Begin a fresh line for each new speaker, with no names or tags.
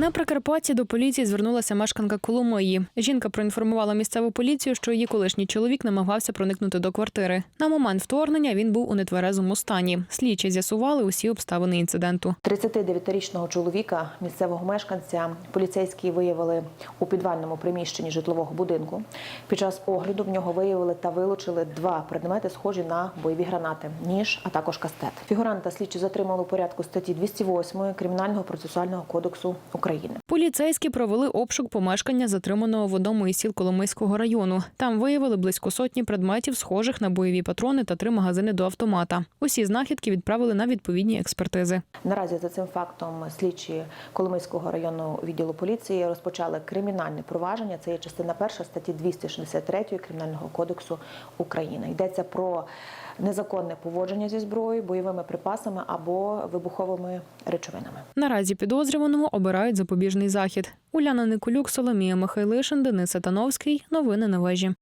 На Прикарпатті до поліції звернулася мешканка Коломиї. Жінка проінформувала місцеву поліцію, що її колишній чоловік намагався проникнути до квартири. На момент вторгнення він був у нетверезому стані. Слідчі з'ясували усі обставини інциденту.
39-річного чоловіка, місцевого мешканця, поліцейські виявили у підвальному приміщенні житлового будинку. Під час огляду в нього виявили та вилучили два предмети, схожі на бойові гранати, ніж, а також кастет. Фігуранта слідчі затримали у порядку статті 208 Кримінального процесуального кодексу України.
Поліцейські провели обшук помешкання затриманого в одному із сіл Коломийського району. Там виявили близько сотні предметів, схожих на бойові патрони та три магазини до автомата. Усі знахідки відправили на відповідні експертизи.
Наразі за цим фактом слідчі Коломийського районного відділу поліції розпочали кримінальне провадження. Це є частина перша статті 263 Кримінального кодексу України. Йдеться про незаконне поводження зі зброєю, бойовими припасами або вибуховими речовинами.
Наразі підозрюваному обирають запобіжний захід. Уляна Николюк, Соломія Михайлишин, Денис Сатановський. Новини на вежі.